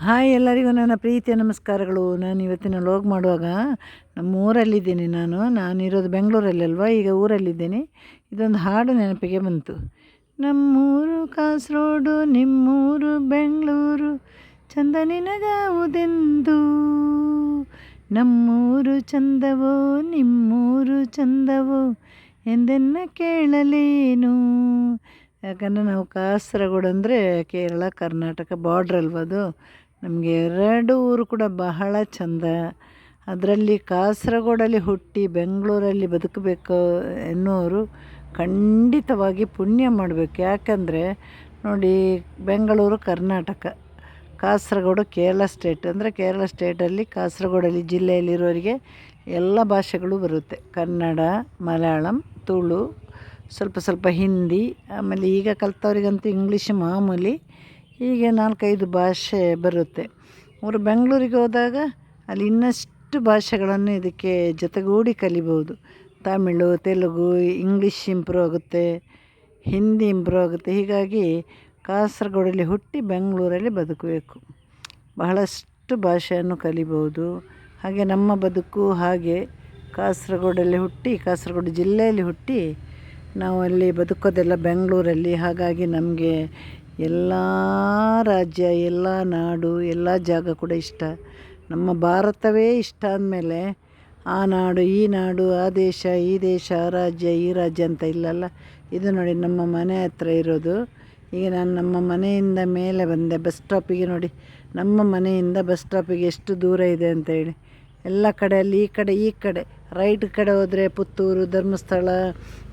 Hi ಎಲ್ಲರಿಗೂ ನನ್ನ ಪ್ರೀತಿಯ ನಮಸ್ಕಾರಗಳು. ನಾನು ಇವತ್ತಿನ ಲೋಗ್ ಮಾಡುವಾಗ ನಮ್ಮ ಊರಲ್ಲಿದ್ದೀನಿ ನಾನು ನಾನಿರೋದು ಬೆಂಗಳೂರಲ್ಲಿ ಅಲ್ವಾ? ಈಗ ಊರಲ್ಲಿದ್ದೀನಿ. ಇದೊಂದು ಹಾಡು ನೆನಪಿಗೆ ಬಂತು. ನಮ್ಮೂರು ಕಾಸರೋಡು ನಿಮ್ಮೂರು ಬೆಂಗಳೂರು ಚಂದ ನಿನಗಾವುದೆಂದು ನಮ್ಮೂರು ಚಂದವೋ, ನಿಮ್ಮೂರು ಚಂದವೋ ಎಂದೆನ್ನ ಕೇಳಲೇನು? ಯಾಕಂದರೆ ನಾವು ಕಾಸರಗೋಡು ಅಂದರೆ ಕೇರಳ, ಕರ್ನಾಟಕ ಬಾರ್ಡ್ರ್ ಅಲ್ವಾ ಅದು. ನಮಗೆ ಎರಡು ಊರು ಕೂಡ ಬಹಳ ಚಂದ. ಅದರಲ್ಲಿ ಕಾಸರಗೋಡಲ್ಲಿ ಹುಟ್ಟಿ ಬೆಂಗಳೂರಲ್ಲಿ ಬದುಕಬೇಕು ಎನ್ನುವರು ಖಂಡಿತವಾಗಿ ಪುಣ್ಯ ಮಾಡಬೇಕು. ಯಾಕಂದರೆ ನೋಡಿ ಬೆಂಗಳೂರು, ಕರ್ನಾಟಕ, ಕಾಸರಗೋಡು, ಕೇರಳ ಸ್ಟೇಟ್. ಅಂದರೆ ಕೇರಳ ಸ್ಟೇಟಲ್ಲಿ ಕಾಸರಗೋಡಲ್ಲಿ ಜಿಲ್ಲೆಯಲ್ಲಿರೋರಿಗೆ ಎಲ್ಲ ಭಾಷೆಗಳು ಬರುತ್ತೆ. ಕನ್ನಡ, ಮಲಯಾಳಂ, ತುಳು, ಸ್ವಲ್ಪ ಸ್ವಲ್ಪ ಹಿಂದಿ, ಆಮೇಲೆ ಈಗ ಕಲ್ತವ್ರಿಗಂತೂ ಇಂಗ್ಲೀಷ್ ಮಾಮೂಲಿ ಹೀಗೆ ನಾಲ್ಕೈದು ಭಾಷೆ ಬರುತ್ತೆ. ಅವರು ಬೆಂಗಳೂರಿಗೆ ಹೋದಾಗ ಅಲ್ಲಿ ಇನ್ನಷ್ಟು ಭಾಷೆಗಳನ್ನು ಇದಕ್ಕೆ ಜೊತೆಗೂಡಿ ಕಲಿಬೋದು ತಮಿಳು, ತೆಲುಗು, ಇಂಗ್ಲೀಷ್ ಇಂಪ್ರೂವ್ ಆಗುತ್ತೆ, ಹಿಂದಿ ಇಂಪ್ರೂವ್ ಆಗುತ್ತೆ. ಹೀಗಾಗಿ ಕಾಸರಗೋಡಲ್ಲಿ ಹುಟ್ಟಿ ಬೆಂಗಳೂರಲ್ಲಿ ಬದುಕಬೇಕು. ಬಹಳಷ್ಟು ಭಾಷೆಯನ್ನು ಕಲಿಬೋದು ಹಾಗೆ ನಮ್ಮ ಬದುಕು ಹಾಗೆ ಕಾಸರಗೋಡಲ್ಲಿ ಹುಟ್ಟಿ, ಕಾಸರಗೋಡು ಜಿಲ್ಲೆಯಲ್ಲಿ ಹುಟ್ಟಿ ನಾವು ಅಲ್ಲಿ ಬದುಕೋದೆಲ್ಲ ಬೆಂಗಳೂರಲ್ಲಿ. ಹಾಗಾಗಿ ನಮಗೆ ಎಲ್ಲ ರಾಜ್ಯ, ಎಲ್ಲ ನಾಡು, ಎಲ್ಲ ಜಾಗ ಕೂಡ ಇಷ್ಟ. ನಮ್ಮ ಭಾರತವೇ ಇಷ್ಟ ಅಂದಮೇಲೆ ಆ ನಾಡು, ಈ ನಾಡು, ಆ ದೇಶ, ಈ ದೇಶ, ಆ ರಾಜ್ಯ, ಈ ರಾಜ್ಯ ಅಂತ ಇಲ್ಲಲ್ಲ. ಇದು ನೋಡಿ ನಮ್ಮ ಮನೆ ಹತ್ರ ಇರೋದು. ಈಗ ನಾನು ನಮ್ಮ ಮನೆಯಿಂದ ಮೇಲೆ ಬಂದೆ, ಬಸ್ ಸ್ಟಾಪಿಗೆ ನೋಡಿ. ನಮ್ಮ ಮನೆಯಿಂದ ಬಸ್ ಸ್ಟಾಪಿಗೆ ಎಷ್ಟು ದೂರ ಇದೆ ಅಂತ ಹೇಳಿ. ಎಲ್ಲ ಕಡೆಯಲ್ಲಿ ಈ ಕಡೆ ಈ ಕಡೆ. ರೈಟ್ ಕಡೆ ಹೋದರೆ ಪುತ್ತೂರು, ಧರ್ಮಸ್ಥಳ,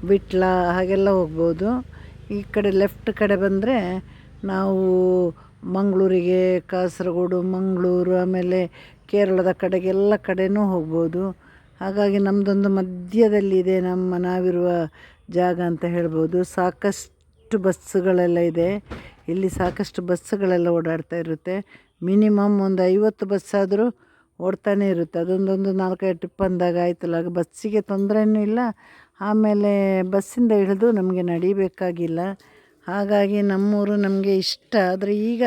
ವಿಟ್ಲ, ಹಾಗೆಲ್ಲ ಹೋಗ್ಬೋದು. ಈ ಕಡೆ ಲೆಫ್ಟ್ ಕಡೆ ಬಂದರೆ ನಾವು ಮಂಗಳೂರಿಗೆ, ಕಾಸರಗೋಡು, ಮಂಗಳೂರು, ಆಮೇಲೆ ಕೇರಳದ ಕಡೆಗೆ ಎಲ್ಲ ಕಡೆಯೂ ಹೋಗ್ಬೋದು. ಹಾಗಾಗಿ ನಮ್ಮದೊಂದು ಮಧ್ಯದಲ್ಲಿದೆ ನಮ್ಮ ನಾವಿರುವ ಜಾಗ ಅಂತ ಹೇಳ್ಬೋದು. ಸಾಕಷ್ಟು ಬಸ್ಸುಗಳೆಲ್ಲ ಇದೆ. ಇಲ್ಲಿ ಸಾಕಷ್ಟು ಬಸ್ಸುಗಳೆಲ್ಲ ಓಡಾಡ್ತಾ ಇರುತ್ತೆ. ಮಿನಿಮಮ್ ಒಂದು ಐವತ್ತು ಬಸ್ಸಾದರೂ ಓಡ್ತಾನೆ ಇರುತ್ತೆ. ಅದೊಂದೊಂದು ನಾಲ್ಕೈದು ಟ್ರಿಪ್ ಅಂದಾಗ ಆಯ್ತಲ್ಲ ಆಗ ಬಸ್ಸಿಗೆ ತೊಂದರೆಯೂ ಇಲ್ಲ. ಆಮೇಲೆ ಬಸ್ಸಿಂದ ಇಳಿದು ನಮಗೆ ನಡಿಬೇಕಾಗಿಲ್ಲ. ಹಾಗಾಗಿ ನಮ್ಮೂರು ನಮಗೆ ಇಷ್ಟ. ಆದರೆ ಈಗ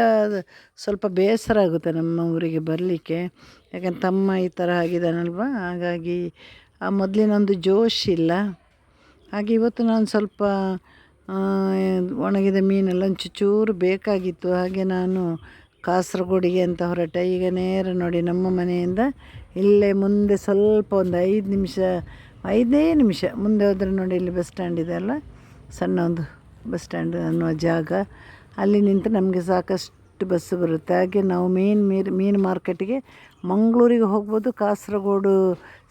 ಸ್ವಲ್ಪ ಬೇಸರ ಆಗುತ್ತೆ ನಮ್ಮ ಊರಿಗೆ ಬರಲಿಕ್ಕೆ. ಯಾಕಂದ್ರೆ ತಮ್ಮ ಈ ಥರ ಆಗಿದ್ದಾನಲ್ವ? ಹಾಗಾಗಿ ಆ ಮೊದಲಿನೊಂದು ಜೋಶ್ ಇಲ್ಲ. ಹಾಗೆ ಇವತ್ತು ನಾನು ಸ್ವಲ್ಪ ಒಣಗಿದ ಮೀನೆಲ್ಲ ಒಂಚೂರು ಬೇಕಾಗಿತ್ತು. ಹಾಗೆ ನಾನು ಕಾಸರಗೋಡಿಗೆ ಅಂತ ಹೊರಟೆ. ಈಗ ನೇರ ನೋಡಿ ನಮ್ಮ ಮನೆಯಿಂದ ಇಲ್ಲೇ ಮುಂದೆ ಸ್ವಲ್ಪ ಒಂದು ಐದು ನಿಮಿಷ ಐದೇ ನಿಮಿಷ ಮುಂದೆ ಹೋದರೆ ನೋಡಿ ಇಲ್ಲಿ ಬಸ್ ಸ್ಟ್ಯಾಂಡ್ ಇದೆ ಅಲ್ಲ? ಸಣ್ಣ ಒಂದು ಬಸ್ ಸ್ಟ್ಯಾಂಡ್ ಅನ್ನೋ ಜಾಗ, ಅಲ್ಲಿ ನಿಂತು ನಮಗೆ ಸಾಕಷ್ಟು ಬಸ್ಸು ಬರುತ್ತೆ. ಹಾಗೆ ನಾವು ಮೇನ್ ಮೀರು ಮೀನು ಮಾರ್ಕೆಟಿಗೆ ಮಂಗಳೂರಿಗೆ ಹೋಗ್ಬೋದು, ಕಾಸರಗೋಡು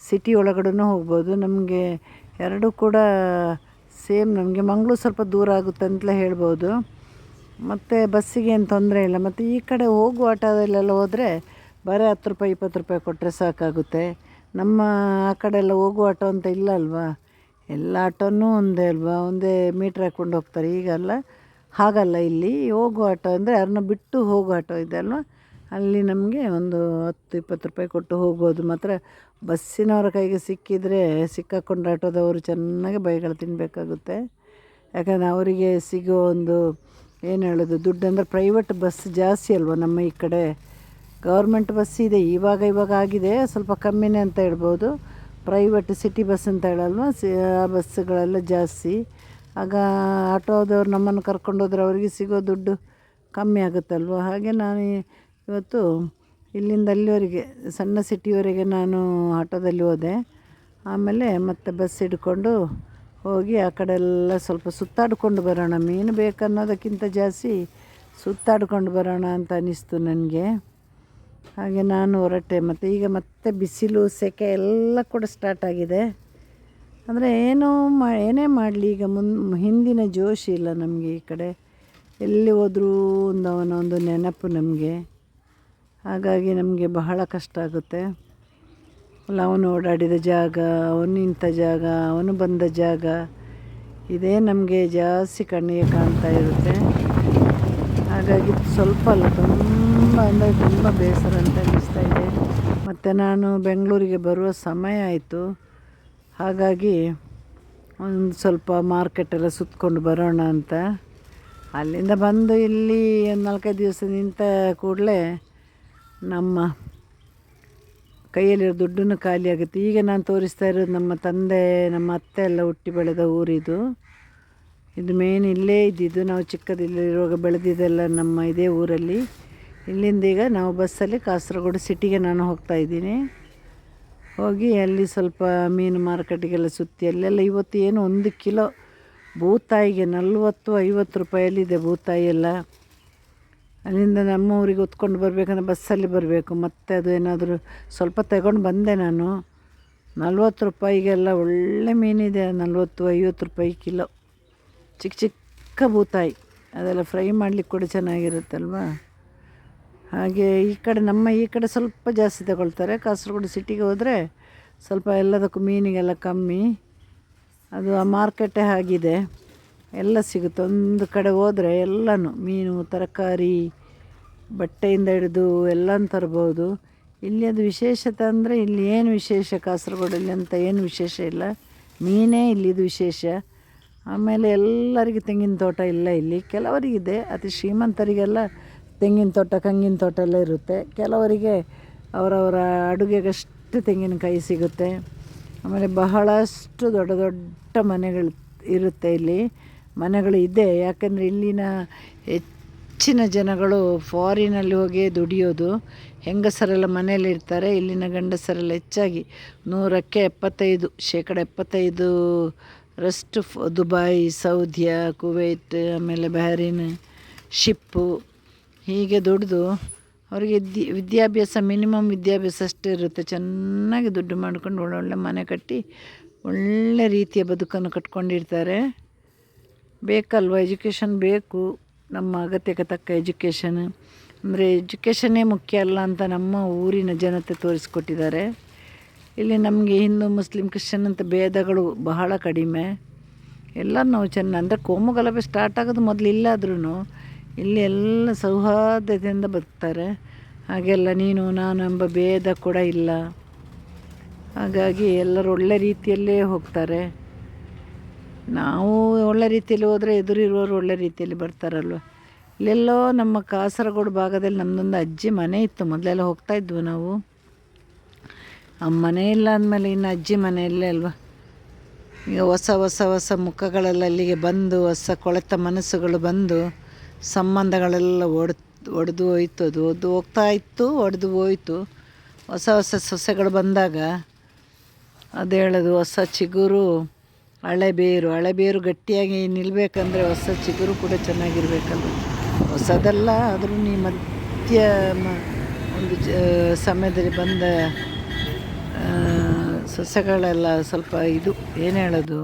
ಸಿಟಿ ಒಳಗಡೆನೂ ಹೋಗ್ಬೋದು. ನಮಗೆ ಎರಡೂ ಕೂಡ ಸೇಮ್ ನಮಗೆ ಮಂಗಳೂರು ಸ್ವಲ್ಪ ದೂರ ಆಗುತ್ತೆ ಅಂತಲೇ ಹೇಳ್ಬೋದು. ಮತ್ತು ಬಸ್ಸಿಗೆ ಏನು ತೊಂದರೆ ಇಲ್ಲ. ಮತ್ತು ಈ ಕಡೆ ಹೋಗುವ ಆಟೋದಲ್ಲೆಲ್ಲ ಹೋದರೆ ಬರೀ ಹತ್ತು ರೂಪಾಯಿ, ಇಪ್ಪತ್ತು ರೂಪಾಯಿ ಕೊಟ್ಟರೆ ಸಾಕಾಗುತ್ತೆ. ನಮ್ಮ ಆ ಕಡೆ ಎಲ್ಲ ಹೋಗುವ ಆಟೋ ಅಂತ ಇಲ್ಲ ಅಲ್ವಾ? ಎಲ್ಲ ಆಟೋನೂ ಒಂದೇ ಅಲ್ವಾ? ಒಂದೇ ಮೀಟ್ರ್ ಹಾಕ್ಕೊಂಡು ಹೋಗ್ತಾರೆ. ಈಗಲ್ಲ ಹಾಗಲ್ಲ ಇಲ್ಲಿ. ಹೋಗುವ ಆಟೋ ಅಂದರೆ ಯಾರನ್ನ ಬಿಟ್ಟು ಹೋಗೋ ಆಟೋ ಇದೆ ಅಲ್ವಾ? ಅಲ್ಲಿ ನಮಗೆ ಒಂದು ಹತ್ತು, ಇಪ್ಪತ್ತು ರೂಪಾಯಿ ಕೊಟ್ಟು ಹೋಗ್ಬೋದು. ಮಾತ್ರ ಬಸ್ಸಿನವರ ಕೈಗೆ ಸಿಕ್ಕಿದರೆ ಸಿಕ್ಕಾಕೊಂಡು ಆಟೋದವರು ಚೆನ್ನಾಗಿ ಬೈಗಳು ತಿನ್ನಬೇಕಾಗುತ್ತೆ ಯಾಕಂದರೆ ಅವರಿಗೆ ಸಿಗೋ ಒಂದು ಏನು ಹೇಳೋದು? ದುಡ್ಡು ಅಂದರೆ ಪ್ರೈವೇಟ್ ಬಸ್ ಜಾಸ್ತಿ ಅಲ್ವಾ ನಮ್ಮ ಈ ಕಡೆ? ಗೌರ್ಮೆಂಟ್ ಬಸ್ ಇದೆ. ಇವಾಗ ಇವಾಗ ಆಗಿದೆ. ಸ್ವಲ್ಪ ಕಮ್ಮಿನೇ ಅಂತ ಹೇಳ್ಬೋದು. ಪ್ರೈವೇಟ್ ಸಿಟಿ ಬಸ್ ಅಂತ ಹೇಳಲ್ವ? ಸಿ ಆ ಬಸ್ಸುಗಳೆಲ್ಲ ಜಾಸ್ತಿ. ಆಗ ಆಟೋದವ್ರು ನಮ್ಮನ್ನು ಕರ್ಕೊಂಡೋದ್ರೆ ಅವರಿಗೆ ಸಿಗೋ ದುಡ್ಡು ಕಮ್ಮಿ ಆಗುತ್ತಲ್ವ? ಹಾಗೆ ನಾನು ಇವತ್ತು ಇಲ್ಲಿಂದ ಅಲ್ಲಿವರೆಗೆ, ಸಣ್ಣ ಸಿಟಿಯವರೆಗೆ ನಾನು ಆಟೋದಲ್ಲಿ ಹೋದೆ. ಆಮೇಲೆ ಮತ್ತೆ ಬಸ್ ಹಿಡ್ಕೊಂಡು ಹೋಗಿ ಆ ಕಡೆ ಎಲ್ಲ ಸ್ವಲ್ಪ ಸುತ್ತಾಡ್ಕೊಂಡು ಬರೋಣ. ಮೀನು ಬೇಕನ್ನೋದಕ್ಕಿಂತ ಜಾಸ್ತಿ ಸುತ್ತಾಡ್ಕೊಂಡು ಬರೋಣ ಅಂತ ಅನ್ನಿಸ್ತು ನನಗೆ. ಹಾಗೆ ನಾನು ಹೊರಟೆ. ಮತ್ತು ಈಗ ಮತ್ತೆ ಬಿಸಿಲು, ಸೆಕೆ ಎಲ್ಲ ಕೂಡ ಸ್ಟಾರ್ಟ್ ಆಗಿದೆ. ಅಂದರೆ ಏನೋ ಮಾ, ಏನೇ ಮಾಡಲಿ, ಈಗ ಮುನ್, ಹಿಂದಿನ ಜೋಶಿ ಇಲ್ಲ ನಮಗೆ ಈ ಕಡೆ. ಎಲ್ಲಿ ಹೋದರೂ ಒಂದು ಅವನ ಒಂದು ನೆನಪು ನಮಗೆ. ಹಾಗಾಗಿ ನಮಗೆ ಬಹಳ ಕಷ್ಟ ಆಗುತ್ತೆ. ಅಲ್ಲ, ಅವನು ಓಡಾಡಿದ ಜಾಗ, ಅವನು ನಿಂತ ಜಾಗ, ಅವನು ಬಂದ ಜಾಗ, ಇದೇ ನಮಗೆ ಜಾಸ್ತಿ ಕಣ್ಣಿಗೆ ಕಾಣ್ತಾ ಇರುತ್ತೆ. ಹಾಗಾಗಿ ಸ್ವಲ್ಪ ಅಲ್ಲ, ತುಂಬ ಅಂದರೆ ತುಂಬ ಬೇಸರ ಅಂತ ಅನ್ನಿಸ್ತಾ ಇದೆ. ಮತ್ತು ನಾನು ಬೆಂಗಳೂರಿಗೆ ಬರುವ ಸಮಯ ಆಯಿತು. ಹಾಗಾಗಿ ಒಂದು ಸ್ವಲ್ಪ ಮಾರ್ಕೆಟೆಲ್ಲ ಸುತ್ತಕೊಂಡು ಬರೋಣ ಅಂತ. ಅಲ್ಲಿಂದ ಬಂದು ಇಲ್ಲಿ ಒಂದು ನಾಲ್ಕೈದು ದಿವಸ ನಿಂತ ಕೂಡಲೇ ನಮ್ಮ ಕೈಯಲ್ಲಿರೋ ದುಡ್ಡನ್ನು ಖಾಲಿ ಆಗುತ್ತೆ. ಈಗ ನಾನು ತೋರಿಸ್ತಾ ಇರೋದು ನಮ್ಮ ತಂದೆ, ನಮ್ಮ ಅತ್ತೆ ಎಲ್ಲ ಹುಟ್ಟಿ ಬೆಳೆದ ಊರಿದು. ಇದು ಮೇನ್ ಇಲ್ಲೇ ಇದ್ದಿದ್ದು. ನಾವು ಚಿಕ್ಕದಿಲ್ಲಿರುವಾಗ ಬೆಳೆದಿದ್ದೆಲ್ಲ ನಮ್ಮ ಇದೇ ಊರಲ್ಲಿ. ಇಲ್ಲಿಂದ ಈಗ ನಾವು ಬಸ್ಸಲ್ಲಿ ಕಾಸರಗೋಡು ಸಿಟಿಗೆ ನಾನು ಹೋಗ್ತಾ ಇದ್ದೀನಿ. ಹೋಗಿ ಅಲ್ಲಿ ಸ್ವಲ್ಪ ಮೀನು ಮಾರುಕಟ್ಟೆಗೆಲ್ಲ ಸುತ್ತಿ, ಅಲ್ಲೆಲ್ಲ ಇವತ್ತು ಏನು ಒಂದು ಕಿಲೋ ಬೂತಾಯಿಗೆ ನಲ್ವತ್ತು, ಐವತ್ತು ರೂಪಾಯಲ್ಲಿದೆ ಬೂತಾಯಿ ಎಲ್ಲ. ಅಲ್ಲಿಂದ ನಮ್ಮ ಊರಿಗೆ ಹೊತ್ಕೊಂಡು ಬರಬೇಕಂದ್ರೆ ಬಸ್ಸಲ್ಲಿ ಬರಬೇಕು. ಮತ್ತು ಅದು ಏನಾದರೂ ಸ್ವಲ್ಪ ತಗೊಂಡು ಬಂದೆ ನಾನು. ನಲ್ವತ್ತು ರೂಪಾಯಿಗೆಲ್ಲ ಒಳ್ಳೆ ಮೀನಿದೆ, ನಲ್ವತ್ತು, ಐವತ್ತು ರೂಪಾಯಿ ಕಿಲೋ. ಚಿಕ್ಕ ಚಿಕ್ಕ ಬೂತಾಯಿ ಅದೆಲ್ಲ ಫ್ರೈ ಮಾಡಲಿಕ್ಕೆ ಕೂಡ ಚೆನ್ನಾಗಿರುತ್ತಲ್ವ? ಹಾಗೆ ಈ ಕಡೆ ನಮ್ಮ ಈ ಕಡೆ ಸ್ವಲ್ಪ ಜಾಸ್ತಿ ತಗೊಳ್ತಾರೆ. ಕಾಸರಗೋಡು ಸಿಟಿಗೆ ಹೋದರೆ ಸ್ವಲ್ಪ ಎಲ್ಲದಕ್ಕೂ ಮೀನಿಗೆಲ್ಲ ಕಮ್ಮಿ. ಅದು ಆ ಮಾರ್ಕೆಟೇ ಆಗಿದೆ. ಎಲ್ಲ ಸಿಗುತ್ತೆ. ಒಂದು ಕಡೆ ಹೋದರೆ ಎಲ್ಲನೂ ಮೀನು, ತರಕಾರಿ, ಬಟ್ಟೆಯಿಂದ ಹಿಡಿದು ಎಲ್ಲನೂ ತರ್ಬೋದು. ಇಲ್ಲಿ ಅದು ವಿಶೇಷತೆ ಅಂದರೆ ಇಲ್ಲಿ ಏನು ವಿಶೇಷ ಕಾಸರಗೋಡಲ್ಲಿ ಅಂತ ಏನು ವಿಶೇಷ ಇಲ್ಲ. ಮೀನೇ ಇಲ್ಲಿದು ವಿಶೇಷ. ಆಮೇಲೆ ಎಲ್ಲರಿಗೂ ತೆಂಗಿನ ತೋಟ ಇಲ್ಲ ಇಲ್ಲಿ. ಕೆಲವರಿಗಿದೆ. ಅತಿ ಶ್ರೀಮಂತರಿಗೆಲ್ಲ ತೆಂಗಿನ ತೋಟ, ಕಂಗಿನ ತೋಟ ಎಲ್ಲ ಇರುತ್ತೆ. ಕೆಲವರಿಗೆ ಅವರವರ ಅಡುಗೆಗಷ್ಟು ತೆಂಗಿನಕಾಯಿ ಸಿಗುತ್ತೆ. ಆಮೇಲೆ ಬಹಳಷ್ಟು ದೊಡ್ಡ ದೊಡ್ಡ ಮನೆಗಳು ಇರುತ್ತೆ ಇಲ್ಲಿ. ಮನೆಗಳು ಇದೆ. ಯಾಕಂದರೆ ಇಲ್ಲಿನ ಹೆಚ್ಚಿನ ಜನಗಳು ಫಾರಿನಲ್ಲಿ ಹೋಗಿ ದುಡಿಯೋದು. ಹೆಂಗಸರೆಲ್ಲ ಮನೆಯಲ್ಲಿ ಇರ್ತಾರೆ. ಇಲ್ಲಿನ ಗಂಡಸರೆಲ್ಲ ಹೆಚ್ಚಾಗಿ ನೂರಕ್ಕೆ ಎಪ್ಪತ್ತೈದು, ಶೇಕಡ ಎಪ್ಪತ್ತೈದು ರಷ್ಟು ದುಬೈ ಸೌದಿಯ ಕುವೈತ್, ಆಮೇಲೆ ಬಹರೀನ್ ಶಿಪ್ಪು ಹೀಗೆ ದುಡಿದು ಅವರಿಗೆ ವಿದ್ಯ ವಿದ್ಯಾಭ್ಯಾಸ, ಮಿನಿಮಮ್ ವಿದ್ಯಾಭ್ಯಾಸ ಅಷ್ಟೇ ಇರುತ್ತೆ. ಚೆನ್ನಾಗಿ ದುಡ್ಡು ಮಾಡ್ಕೊಂಡು ಒಳ್ಳೊಳ್ಳೆ ಮನೆ ಕಟ್ಟಿ ಒಳ್ಳೆ ರೀತಿಯ ಬದುಕನ್ನು ಕಟ್ಕೊಂಡಿರ್ತಾರೆ. ಬೇಕಲ್ವ? ಎಜುಕೇಷನ್ ಬೇಕು. ನಮ್ಮ ಅಗತ್ಯಕ್ಕೆ ತಕ್ಕ ಎಜುಕೇಷನ್. ಅಂದರೆ ಎಜುಕೇಷನ್ನೇ ಮುಖ್ಯ ಅಲ್ಲ ಅಂತ ನಮ್ಮ ಊರಿನ ಜನತೆ ತೋರಿಸ್ಕೊಟ್ಟಿದ್ದಾರೆ. ಇಲ್ಲಿ ನಮಗೆ ಹಿಂದೂ, ಮುಸ್ಲಿಂ, ಕ್ರಿಶ್ಚಿಯನ್ ಅಂತ ಭೇದಗಳು ಬಹಳ ಕಡಿಮೆ. ಎಲ್ಲ ನಾವು ಚೆನ್ನ, ಅಂದರೆ ಕೋಮು ಗಲಭೆ ಸ್ಟಾರ್ಟ್ ಆಗೋದು ಮೊದಲು ಇಲ್ಲಾದ್ರೂ ಇಲ್ಲಿ ಎಲ್ಲ ಸೌಹಾರ್ದತೆಯಿಂದ ಬದುಕ್ತಾರೆ ಹಾಗೆಲ್ಲ ನೀನು, ನಾನು ಎಂಬ ಭೇದ ಕೂಡ ಇಲ್ಲ. ಹಾಗಾಗಿ ಎಲ್ಲರೂ ಒಳ್ಳೆ ರೀತಿಯಲ್ಲೇ ಹೋಗ್ತಾರೆ. ನಾವು ಒಳ್ಳೆ ರೀತಿಯಲ್ಲಿ ಹೋದರೆ ಎದುರಿರುವವರು ಒಳ್ಳೆ ರೀತಿಯಲ್ಲಿ ಬರ್ತಾರಲ್ವ? ಇಲ್ಲೆಲ್ಲೋ ನಮ್ಮ ಕಾಸರಗೋಡು ಭಾಗದಲ್ಲಿ ನಮ್ಮದೊಂದು ಅಜ್ಜಿ ಮನೆ ಇತ್ತು. ಮೊದಲೆಲ್ಲ ಹೋಗ್ತಾ ಇದ್ವು ನಾವು. ಆ ಮನೆ ಇಲ್ಲ ಅಂದಮೇಲೆ ಇನ್ನು ಅಜ್ಜಿ ಮನೆಯಲ್ಲೇ ಅಲ್ವಾ? ಈಗ ಹೊಸ ಹೊಸ ಹೊಸ ಮುಖಗಳೆಲ್ಲ ಅಲ್ಲಿಗೆ ಬಂದು, ಹೊಸ ಕೊಳೆತ ಮನಸ್ಸುಗಳು ಬಂದು ಸಂಬಂಧಗಳೆಲ್ಲ ಒಡ್, ಒಡೆದು ಹೋಯ್ತು, ಅದು ಒದ್ದು ಹೋಗ್ತಾ ಇತ್ತು, ಒಡೆದು ಹೋಯ್ತು. ಹೊಸ ಹೊಸ ಸೊಸೆಗಳು ಬಂದಾಗ ಅದು ಹೇಳೋದು, ಹೊಸ ಚಿಗುರು, ಹಳೆ ಬೇರು. ಹಳೆ ಬೇರು ಗಟ್ಟಿಯಾಗಿ ನಿಲ್ಲಬೇಕಂದ್ರೆ ಹೊಸ ಚಿಗುರು ಕೂಡ ಚೆನ್ನಾಗಿರ್ಬೇಕಲ್ವ? ಹೊಸದಲ್ಲ, ಆದರೂ ನೀ ಮಧ್ಯ ಒಂದು ಸಮಯದಲ್ಲಿ ಬಂದ ಸಸ್ಯಗಳೆಲ್ಲ ಸ್ವಲ್ಪ ಇದು, ಏನು ಹೇಳೋದು?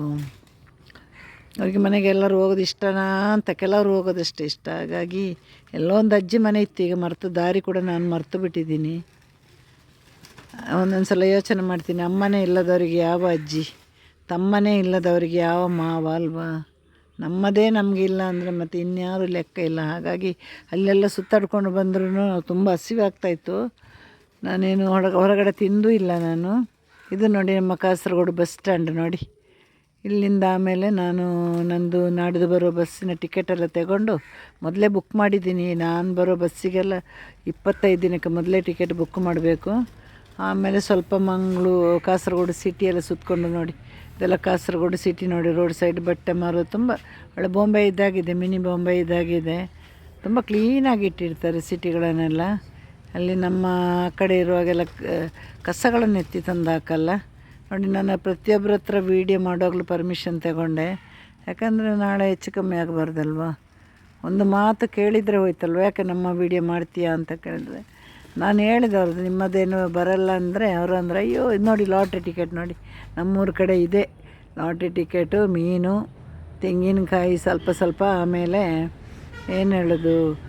ಅವ್ರಿಗೆ ಮನೆಗೆ ಎಲ್ಲರೂ ಹೋಗೋದು ಇಷ್ಟನಾ ಅಂತ ಕೆಲವರು ಹೋಗೋದಷ್ಟೇ ಇಷ್ಟ. ಹಾಗಾಗಿ ಎಲ್ಲೋ ಒಂದು ಅಜ್ಜಿ ಮನೆ ಇತ್ತು, ಈಗ ಮರೆತು ದಾರಿ ಕೂಡ ನಾನು ಮರೆತು ಬಿಟ್ಟಿದ್ದೀನಿ. ಒಂದೊಂದು ಸಲ ಯೋಚನೆ ಮಾಡ್ತೀನಿ, ಅಮ್ಮನೇ ಇಲ್ಲದವ್ರಿಗೆ ಯಾವ ಅಜ್ಜಿ, ತಮ್ಮನೇ ಇಲ್ಲದವ್ರಿಗೆ ಯಾವ ಮಾವ ಅಲ್ವಾ? ನಮ್ಮದೇ ನಮಗೆ ಇಲ್ಲ ಅಂದರೆ ಮತ್ತು ಇನ್ಯಾರು ಲೆಕ್ಕ ಇಲ್ಲ. ಹಾಗಾಗಿ ಅಲ್ಲೆಲ್ಲ ಸುತ್ತಾಡ್ಕೊಂಡು ಬಂದ್ರೂ ತುಂಬ ಹಸಿವಾಗ್ತಾಯಿತ್ತು ನಾನೇನು ಹೊರಗ, ಹೊರಗಡೆ ತಿಂದೂ ಇಲ್ಲ ನಾನು. ಇದು ನೋಡಿ ನಮ್ಮ ಕಾಸರಗೋಡು ಬಸ್ ಸ್ಟ್ಯಾಂಡ್ ನೋಡಿ. ಇಲ್ಲಿಂದ ಆಮೇಲೆ ನಾನು ನಂದು ನಾಡಿದು ಬರೋ ಬಸ್ಸಿನ ಟಿಕೆಟೆಲ್ಲ ತಗೊಂಡು ಮೊದಲೇ ಬುಕ್ ಮಾಡಿದ್ದೀನಿ. ನಾನು ಬರೋ ಬಸ್ಸಿಗೆಲ್ಲ ಇಪ್ಪತ್ತೈದು ದಿನಕ್ಕೆ ಮೊದಲೇ ಟಿಕೆಟ್ ಬುಕ್ ಮಾಡಬೇಕು. ಆಮೇಲೆ ಸ್ವಲ್ಪ ಮಂಗಳೂ ಕಾಸರಗೋಡು ಸಿಟಿ ಎಲ್ಲ ಸುತ್ತಕೊಂಡು ನೋಡಿ. ಇದೆಲ್ಲ ಕಾಸರಗೋಡು ಸಿಟಿ ನೋಡಿ ರೋಡ್ ಸೈಡ್ ಬಟ್ಟೆ ಮಾರೋದು ತುಂಬ ಒಳ್ಳೆ ಬಾಂಬೆ ಇದ್ದಾಗಿದೆ ಮಿನಿ ಬಾಂಬೆ ಇದ್ದಾಗಿದೆ ತುಂಬ ಕ್ಲೀನಾಗಿ ಇಟ್ಟಿರ್ತಾರೆ ಸಿಟಿಗಳನ್ನೆಲ್ಲ ಅಲ್ಲಿ ನಮ್ಮ ಕಡೆ ಇರುವಾಗೆಲ್ಲ ಕಸಗಳನ್ನು ಎತ್ತಿ ತಂದು ಹಾಕಲ್ಲ. ನೋಡಿ ನಾನು ಪ್ರತಿಯೊಬ್ಬರ ಹತ್ರ ವೀಡಿಯೋ ಮಾಡೋಗ್ಲೂ ಪರ್ಮಿಷನ್ ತಗೊಂಡೆ. ಯಾಕಂದರೆ ನಾಳೆ ಹೆಚ್ಚು ಕಮ್ಮಿ ಆಗಬಾರ್ದಲ್ವ? ಒಂದು ಮಾತು ಕೇಳಿದರೆ ಹೋಯ್ತಲ್ವ? ಯಾಕೆ ನಮ್ಮ ವೀಡಿಯೋ ಮಾಡ್ತೀಯಾ ಅಂತ ಕೇಳಿದ್ರೆ. ನಾನು ಹೇಳಿದೆ ಅವ್ರದ್ದು ನಿಮ್ಮದೇನು ಬರಲ್ಲ ಅಂದರೆ, ಅವರು ಅಂದ್ರೆ, ಅಯ್ಯೋ, ಇದು ನೋಡಿ ಲಾಟ್ರಿ ಟಿಕೆಟ್ ನೋಡಿ. ನಮ್ಮೂರ ಕಡೆ ಇದೆ. ಲಾಟ್ರಿ ಟಿಕೆಟು ಮೀನು, ತೆಂಗಿನಕಾಯಿ ಸ್ವಲ್ಪ ಸ್ವಲ್ಪ ಆಮೇಲೆ ಏನು ಹೇಳೋದು?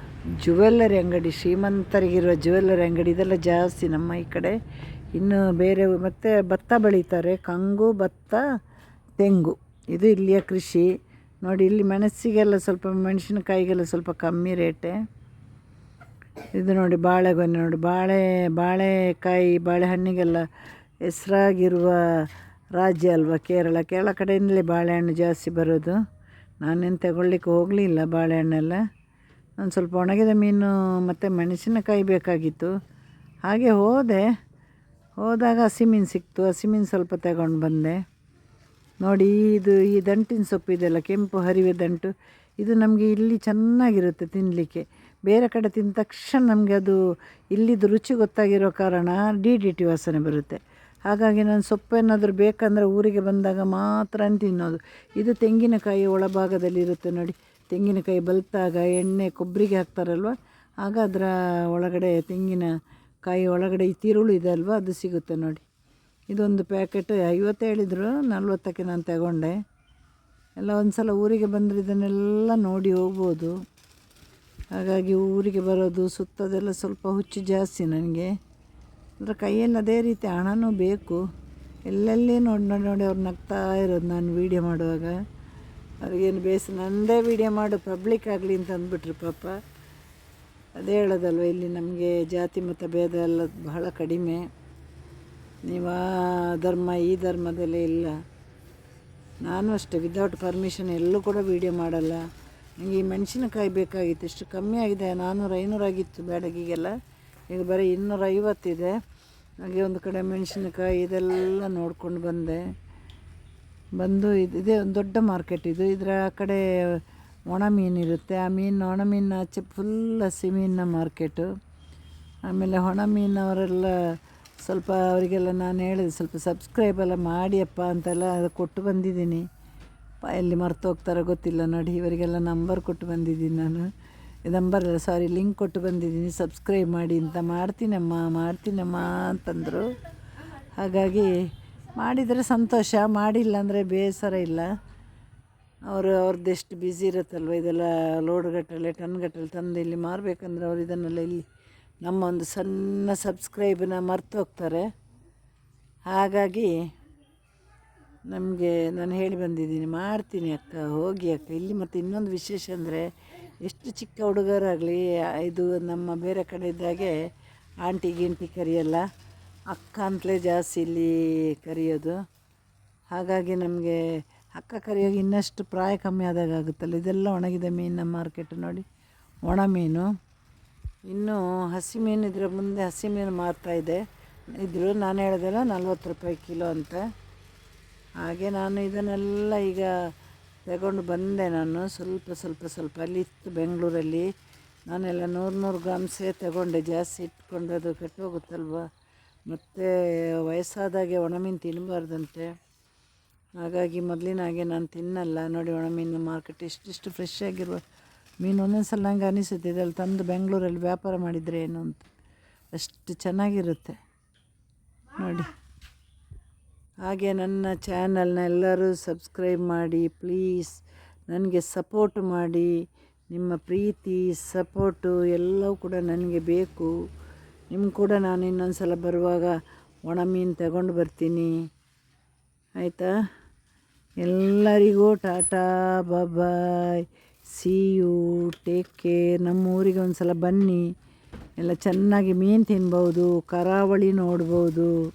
ಜುವೆಲ್ಲರಿ ಅಂಗಡಿ, ಶ್ರೀಮಂತರಿಗಿರುವ ಜುವೆಲ್ಲರಿ ಅಂಗಡಿ, ಇದೆಲ್ಲ ಜಾಸ್ತಿ ನಮ್ಮ ಈ ಕಡೆ. ಇನ್ನು ಬೇರೆ ಮತ್ತು ಭತ್ತ ಬೆಳೀತಾರೆ. ಕಂಗು, ಭತ್ತ, ತೆಂಗು. ಇದು ಇಲ್ಲಿಯ ಕೃಷಿ. ನೋಡಿ, ಇಲ್ಲಿ ಮೆಣಸಿಗೆಲ್ಲ ಸ್ವಲ್ಪ ಮೆಣಸಿನಕಾಯಿಗೆಲ್ಲ ಸ್ವಲ್ಪ ಕಮ್ಮಿ ರೇಟೆ. ಇದು ನೋಡಿ ಬಾಳೆಗೊನೆ. ನೋಡಿ, ಬಾಳೆ, ಬಾಳೆಕಾಯಿ, ಬಾಳೆಹಣ್ಣಿಗೆಲ್ಲ ಹೆಸರಾಗಿರುವ ರಾಜ್ಯ ಅಲ್ವಾ ಕೇರಳ. ಕೇರಳ ಕಡೆಯಿಂದಲೇ ಬಾಳೆಹಣ್ಣು ಜಾಸ್ತಿ ಬರೋದು. ನಾನೇನು ತಗೊಳ್ಳಿಕ್ಕೆ ಹೋಗಲಿಲ್ಲ ಬಾಳೆಹಣ್ಣೆಲ್ಲ. ನಾನು ಸ್ವಲ್ಪ ಒಣಗಿದ ಮೀನು ಮತ್ತು ಮೆಣಸಿನಕಾಯಿ ಬೇಕಾಗಿತ್ತು. ಹಾಗೆ ಹೋದೆ. ಹೋದಾಗ ಹಸಿಮೀನು ಸಿಕ್ತು. ಹಸಿಮೀನು ಸ್ವಲ್ಪ ತಗೊಂಡು ಬಂದೆ. ನೋಡಿ, ಇದು ಈ ದಂಟಿನ ಸೊಪ್ಪು ಇದೆಲ್ಲ ಕೆಂಪು ಹರಿವೆ ದಂಟು, ಇದು ನಮಗೆ ಇಲ್ಲಿ ಚೆನ್ನಾಗಿರುತ್ತೆ ತಿನ್ನಲಿಕ್ಕೆ ಬೇರೆ ಕಡೆ ತಿಂದ ತಕ್ಷಣ ನಮಗೆ ಅದು ಇಲ್ಲಿದ್ದು ರುಚಿ ಗೊತ್ತಾಗಿರೋ ಕಾರಣ ಡಿ ಡಿ ಟಿ ವಾಸನೆ ಬರುತ್ತೆ. ಹಾಗಾಗಿ ನಾನು ಸೊಪ್ಪೇನಾದರೂ ಬೇಕಂದರೆ ಊರಿಗೆ ಬಂದಾಗ ಮಾತ್ರ ತಿನ್ನೋದು. ಇದು ತೆಂಗಿನಕಾಯಿ ಒಳಭಾಗದಲ್ಲಿರುತ್ತೆ ನೋಡಿ. ತೆಂಗಿನಕಾಯಿ ಬಲ್ತಾಗ ಎಣ್ಣೆ ಕೊಬ್ಬರಿಗೆ ಹಾಕ್ತಾರಲ್ವ? ಆಗ ಅದರ ಒಳಗಡೆ ತೆಂಗಿನ ಕಾಯಿ ಒಳಗಡೆ ಈ ತಿರುಳು ಇದೆ ಅಲ್ವ, ಅದು ಸಿಗುತ್ತೆ ನೋಡಿ. ಇದೊಂದು ಪ್ಯಾಕೆಟ್ ಐವತ್ತು ಹೇಳಿದ್ರು ನಲ್ವತ್ತಕ್ಕೆ ನಾನು ತಗೊಂಡೆ. ಎಲ್ಲ ಒಂದು ಸಲ ಊರಿಗೆ ಬಂದರೆ ಇದನ್ನೆಲ್ಲ ನೋಡಿ ಹೋಗ್ಬೋದು. ಹಾಗಾಗಿ ಊರಿಗೆ ಬರೋದು, ಸುತ್ತದೆಲ್ಲ ಸ್ವಲ್ಪ ಹುಚ್ಚು ಜಾಸ್ತಿ ನನಗೆ. ಅಂದರೆ ಕೈಯಲ್ಲಿ ಅದೇ ರೀತಿ ಹಣನೂ ಬೇಕು. ಎಲ್ಲೆಲ್ಲಿ ನೋಡಿ ನೋಡಿ ನೋಡಿ ಅವ್ರು ನಗ್ತಾ ಇರೋದು ನಾನು ವೀಡಿಯೋ ಮಾಡುವಾಗ. ಅವ್ರಿಗೇನು ಬೇಸ, ನಂದೇ ವೀಡಿಯೋ ಮಾಡು ಪಬ್ಲಿಕ್ ಆಗಲಿ ಅಂತ ಅಂದ್ಬಿಟ್ರು ಪಾಪ. ಅದೇ ಹೇಳೋದಲ್ವ, ಇಲ್ಲಿ ನಮಗೆ ಜಾತಿ ಮತ ಭೇದ ಎಲ್ಲ ಬಹಳ ಕಡಿಮೆ. ನೀವು ಧರ್ಮ, ಈ ಧರ್ಮದಲ್ಲೇ ಇಲ್ಲ. ನಾನು ಅಷ್ಟೇ ವಿದೌಟ್ ಪರ್ಮಿಷನ್ ಎಲ್ಲೂ ಕೂಡ ವೀಡಿಯೋ ಮಾಡಲ್ಲ. ನನಗೆ ಈ ಮೆಣಸಿನಕಾಯಿ ಬೇಕಾಗಿತ್ತು ಎಷ್ಟು ಕಮ್ಮಿ ಆಗಿದೆ ನಾನ್ನೂರು ಐನೂರಾಗಿತ್ತು ಬ್ಯಾಡಗಿಗೆಲ್ಲ. ಈಗ ಬರೀ ಇನ್ನೂರ ಐವತ್ತಿದೆ ಹಾಗೆ ಒಂದು ಕಡೆ ಮೆಣಸಿನಕಾಯಿ ಇದೆಲ್ಲ ನೋಡ್ಕೊಂಡು ಬಂದೆ. ಬಂದು ಇದು, ಇದೇ ಒಂದು ದೊಡ್ಡ ಮಾರ್ಕೆಟ್ ಇದು. ಇದರ ಕಡೆ ಒಣ ಮೀನು ಇರುತ್ತೆ ಆ ಮೀನು ಒಣ ಮೀನು ಆಚೆ ಫುಲ್ ಹಸಿ ಮೀನಿನ ಮಾರ್ಕೆಟು. ಆಮೇಲೆ ಒಣ ಮೀನವರೆಲ್ಲ ಸ್ವಲ್ಪ ಅವರಿಗೆಲ್ಲ ನಾನು ಹೇಳಿದೆ, ಸ್ವಲ್ಪ ಸಬ್ಸ್ಕ್ರೈಬ್ ಎಲ್ಲ ಮಾಡಿಯಪ್ಪ ಅಂತೆಲ್ಲ ಅದು ಕೊಟ್ಟು ಬಂದಿದ್ದೀನಿ. ಎಲ್ಲಿ ಮರ್ತು ಹೋಗ್ತಾರೋ ಗೊತ್ತಿಲ್ಲ ನೋಡಿ, ಇವರಿಗೆಲ್ಲ ನಂಬರ್ ಕೊಟ್ಟು ಬಂದಿದ್ದೀನಿ ನಾನು. ನಂಬರ್ ಸಾರಿ ಲಿಂಕ್ ಕೊಟ್ಟು ಬಂದಿದ್ದೀನಿ. ಸಬ್ಸ್ಕ್ರೈಬ್ ಮಾಡಿ ಅಂತ ಮಾಡ್ತೀನಮ್ಮ ಮಾಡ್ತೀನಮ್ಮ ಅಂತಂದರು. ಹಾಗಾಗಿ ಮಾಡಿದರೆ ಸಂತೋಷ, ಮಾಡಿಲ್ಲ ಅಂದರೆ ಬೇಸರ ಇಲ್ಲ. ಅವರು ಅವ್ರದ್ದು ಎಷ್ಟು ಬ್ಯುಸಿ ಇರುತ್ತಲ್ವ ಇದೆಲ್ಲ ಟನ್ ಗಟ್ಟಲೆ ತಂದು ಇಲ್ಲಿ ಮಾರಬೇಕಂದ್ರೆ ಅವ್ರು ಇದನ್ನೆಲ್ಲ ಇಲ್ಲಿ ನಮ್ಮ ಒಂದು ಸಣ್ಣ ಸಬ್ಸ್ಕ್ರೈಬನ್ನ ಮರ್ತು ಹೋಗ್ತಾರೆ. ಹಾಗಾಗಿ ನಮಗೆ ನಾನು ಹೇಳಿ ಬಂದಿದ್ದೀನಿ, ಮಾಡ್ತೀನಿ ಅಕ್ಕ, ಹೋಗಿ ಅಕ್ಕ. ಇಲ್ಲಿ ಮತ್ತು ಇನ್ನೊಂದು ವಿಶೇಷ ಅಂದರೆ ಎಷ್ಟು ಚಿಕ್ಕ ಹುಡುಗರಾಗಲಿ, ಇದು ನಮ್ಮ ಬೇರೆ ಕಡೆ ಇದ್ದಾಗೆ ಆಂಟಿ ಗಿಂಟಿ ಕರಿಯಲ್ಲ ಅಕ್ಕ ಅಂತಲೇ ಜಾಸ್ತಿ ಇಲ್ಲಿ ಕರೆಯೋದು. ಹಾಗಾಗಿ ನಮಗೆ ಅಕ್ಕ ಕರಿಯೋಗಿ ಇನ್ನಷ್ಟು ಪ್ರಾಯ ಕಮ್ಮಿ ಆದಾಗ ಆಗುತ್ತಲ್ಲ, ಇದೆಲ್ಲ ಒಣಗಿದ ಮೀನಿನ ಮಾರ್ಕೆಟ್ ನೋಡಿ. ಒಣ ಮೀನು. ಇನ್ನು ಹಸಿ ಮೀನು ಇದ್ರ ಮುಂದೆ ಹಸಿ ಮೀನು ಮಾರ್ತಾ ಇದೆ. ಇದ್ರು ನಾನು ಹೇಳಿದೆಲ್ಲ ನಲ್ವತ್ತು ರೂಪಾಯಿ ಕಿಲೋ ಅಂತ. ಹಾಗೆ ನಾನು ಇದನ್ನೆಲ್ಲ ಈಗ ತಗೊಂಡು ಬಂದೆ ನಾನು, ಸ್ವಲ್ಪ ಸ್ವಲ್ಪ ಸ್ವಲ್ಪ. ಅಲ್ಲಿ ಇತ್ತು ಬೆಂಗಳೂರಲ್ಲಿ. ನಾನೆಲ್ಲ ನೂರು ನೂರು ಗ್ರಾಮ್ಸೇ ತಗೊಂಡೆ, ಜಾಸ್ತಿ ಇಟ್ಕೊಂಡು ಅದು ಕೆಟ್ಟೋಗುತ್ತಲ್ವ. ಮತ್ತು ವಯಸ್ಸಾದಾಗೆ ಒಣಮೀನು ತಿನ್ನಬಾರ್ದಂತೆ ಹಾಗಾಗಿ ಮೊದಲಿನ ಹಾಗೆ ನಾನು ತಿನ್ನಲ್ಲ. ನೋಡಿ ಒಣ ಮೀನು ಮಾರ್ಕೆಟ್ ಎಷ್ಟಿಷ್ಟು ಫ್ರೆಶ್ ಆಗಿರುವ ಮೀನು ಒಂದೊಂದು ಸಲ ನಂಗೆ ಅನಿಸುತ್ತೆ. ಇದರಲ್ಲಿ ತಂದು ಬೆಂಗಳೂರಲ್ಲಿ ವ್ಯಾಪಾರ ಮಾಡಿದರೆ ಏನು ಅಂತ. ಅಷ್ಟು ಚೆನ್ನಾಗಿರುತ್ತೆ. ನೋಡಿ. ಹಾಗೆ ನನ್ನ ಚಾನಲ್ನ ಎಲ್ಲರೂ ಸಬ್ಸ್ಕ್ರೈಬ್ ಮಾಡಿ ಪ್ಲೀಸ್ ನನಗೆ ಸಪೋರ್ಟ್ ಮಾಡಿ. ನಿಮ್ಮ ಪ್ರೀತಿ ಸಪೋರ್ಟು ಎಲ್ಲವೂ ಕೂಡ ನನಗೆ ಬೇಕು. ನಿಮ್ಮ ಕೂಡ ನಾನು ಇನ್ನೊಂದು ಸಲ ಬರುವಾಗ ಒಣ ಮೀನು ತಗೊಂಡು ಬರ್ತೀನಿ. ಆಯಿತಾ? ಎಲ್ಲರಿಗೂ tata bye bye see you take care ನಮ್ಮ ಊರಿಗೆ ಒಂದು ಸಲ ಬನ್ನಿ. ಎಲ್ಲ ಚೆನ್ನಾಗಿ ಮೀನು ತಿನ್ಬೋದು, ಕರಾವಳಿ ನೋಡ್ಬೋದು.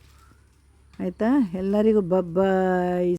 ಆಯಿತಾ? ಎಲ್ಲರಿಗೂ ಬಬ್ಬಾಯ್